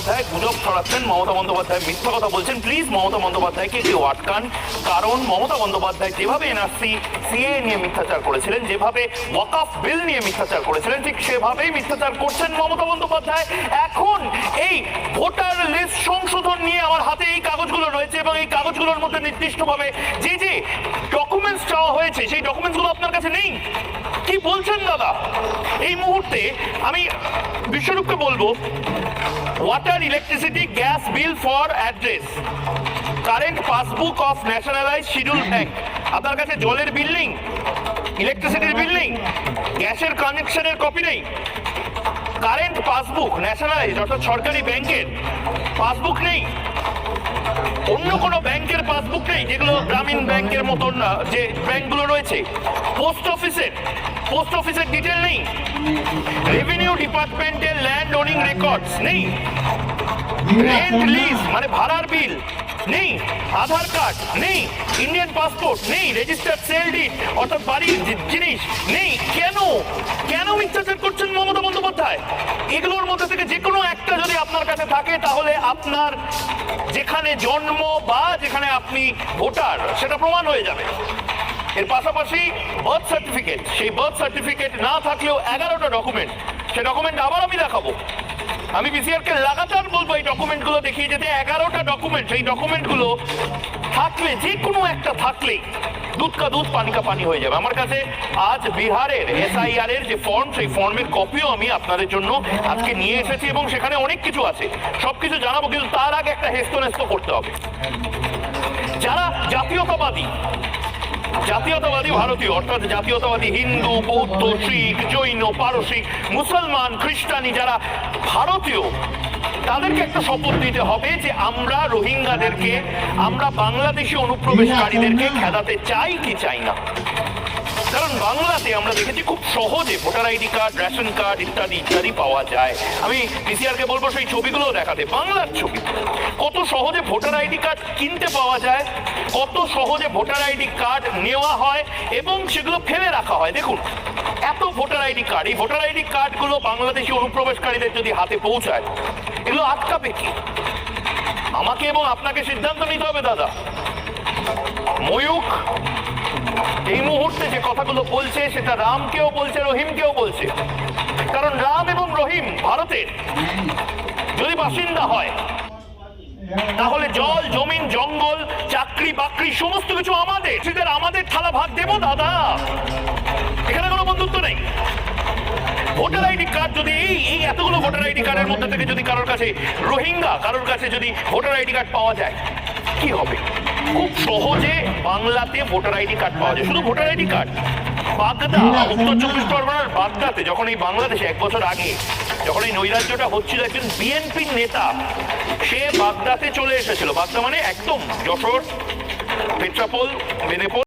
বন্দ্যোপাধ্যায়, গুজব ছড়াচ্ছেন মমতা বন্দ্যোপাধ্যায়। মিথ্যা কথা বলছেন প্লিজ মমতা বন্দ্যোপাধ্যায়কে কেউ আটকান। কারণ মমতা বন্দ্যোপাধ্যায় যেভাবে এনআরসি সিএ নিয়ে মিথ্যাচার করেছিলেন, যেভাবে ওয়াকফ বিল নিয়ে মিথ্যাচার করেছিলেন, ঠিক সেভাবেই মিথ্যাচার করছেন মমতা বন্দ্যোপাধ্যায়। এখন এই ভোটার লিস্ট সংশোধন নিয়ে আমার হাতে এই কাগজগুলো রয়েছে এবং এই কাগজগুলোর মধ্যে নির্দিষ্টভাবে যে যে ডকুমেন্টস চাওয়া হয়েছে, সেই ডকুমেন্টসগুলো আপনার কাছে নেই। বলছেন দাদা, এই মুহূর্তে আমি বিশ্বরূপকে বলব water electricity gas bill for address current passbook of nationalise schedule bank আপনার কাছে জলের বিল নেই ইলেকট্রিসিটির বিল নেই, গ্যাসের কানেকশনের কপি নেই কারেন্ট পাসবুক ন্যাশনালাইজ অর্থাৎ সরকারি ব্যাংকের পাসবুক নেই, অন্য কোনো ব্যাংকের পাসবুক নেই, যেগুলো গ্রামীণ ব্যাংকের মতন না, যে ব্যাংকগুলো রয়েছে পোস্ট অফিসের পোস্ট অফিসের ডিটেল নেই। রেভিনিউ ডিপার্টমেন্টের ল্যান্ড ওনিং রেকর্ডস নেই। রেন্ট লিজ মানে ভাড়ার বিল নেই। আধার কার্ড নেই। ইন্ডিয়ান পাসপোর্ট নেই। রেজিস্টার্ড সেল ডিড অর্থাৎ বাড়ির জিনিস নেই। কেন? কেন মিথ্যাচার করছেন মমতা বন্দ্যোপাধ্যায়? এগুলোর মধ্যে থেকে যে কোনো একটা যদি আপনার কাছে থাকে, তাহলে আপনার যেখানে জন্ম বা যেখানে আপনি ভোটার, সেটা প্রমাণ হয়ে যাবে। এর পাশাপাশি বার্থ সার্টিফিকেট সেই বার্থ সার্টিফিকেট না থাকলেও এগারোটা ডকুমেন্ট সেই ডকুমেন্ট আবার আমি দেখাবো। আমি বিসিআরকে লাগাতার বলব এই ডকুমেন্টগুলো দেখিয়ে যেতে, এগারোটা ডকুমেন্ট সেই ডকুমেন্টগুলো থাকলে যে কোনো একটা থাকলেই দুধ কা দুধ, পানি কা পানি হয়ে যাবে। আমার কাছে আজ বিহারের এসআইআর এর যে ফর্ম সেই ফর্মের কপিও আমি আপনাদের জন্য আজকে নিয়ে এসেছি এবং সেখানে অনেক কিছু আছে। সবকিছু জানাব, কিন্তু তার আগে একটা হেস্তনেস্ত করতে হবে। যারা জাতীয়তাবাদী জাতীয়তাবাদী ভারতীয়, অর্থাৎ জাতীয়তাবাদী হিন্দু, বৌদ্ধ, শিখ, জৈন, পারসিক, মুসলমান, খ্রিস্টানি যারা ভারতীয়, তাদেরকে একটা শপথ দিতে হবে যে আমরা রোহিঙ্গাদেরকে, আমরা বাংলাদেশি অনুপ্রবেশকারীদেরকে খেদাতে চাই কি চাই না। কারণ বাংলাতে আমরা দেখেছি খুব সহজে voter ID card, ration card ইত্যাদি ইত্যাদি পাওয়া যায়। আমি পিসিআরকে বলব সেই ছবিগুলো দেখাতে, বাংলার ছবি। কত সহজে ভোটার আইডি কার্ড কিনতে পাওয়া যায়, কত সহজে ভোটার আইডি কার্ড নেওয়া হয় এবং সেগুলো ফেলে রাখা হয়। দেখুন, এত ভোটার আইডি কার্ড, এই ভোটার আইডি কার্ডগুলো বাংলাদেশি অনুপ্রবেশকারীদের যদি হাতে পৌঁছায়, এগুলো আটকাবে কি? আমাকে এবং আপনাকে সিদ্ধান্ত নিতে হবে, দাদা। এই মুহূর্তে যে কথাগুলো বলছে, সেটা রামকেও বলছে, রহিমকেও বলছে। কারণ রাম এবং রহিম ভারতের যদি বাসিন্দা হয়, তাহলে জল, জমিন, জঙ্গল, চাকরি, বাকরি, সমস্ত কিছু আমাদের। সেদের আমাদের থালা ভাগ দেবো, দাদা। এখানে কোনো বন্ধুত্ব নেই। ভোটার আইডি কার্ড যদি এই এতগুলো ভোটার আইডি কার্ডের মধ্যে থেকে যদি কারোর কাছে রোহিঙ্গা, কারোর কাছে যদি ভোটার আইডি কার্ড পাওয়া যায়, কি হবে? খুব সহজে বাংলাতে ভোটার আইডি কার্ড পাওয়া যায়। শুধু ভোটার আইডি কার্ড। বাগদা, উত্তর চব্বিশ পরগনার বাগদাতে, যখন এই বাংলাদেশে এক বছর আগে, যখন এই নৈরাজ্যটা হচ্ছিল, একজন বিএনপির নেতা, সে বাগদাতে চলে এসেছিল। বাগদা মানে একদম যশোর পেট্রাপোল মেদিনীপুর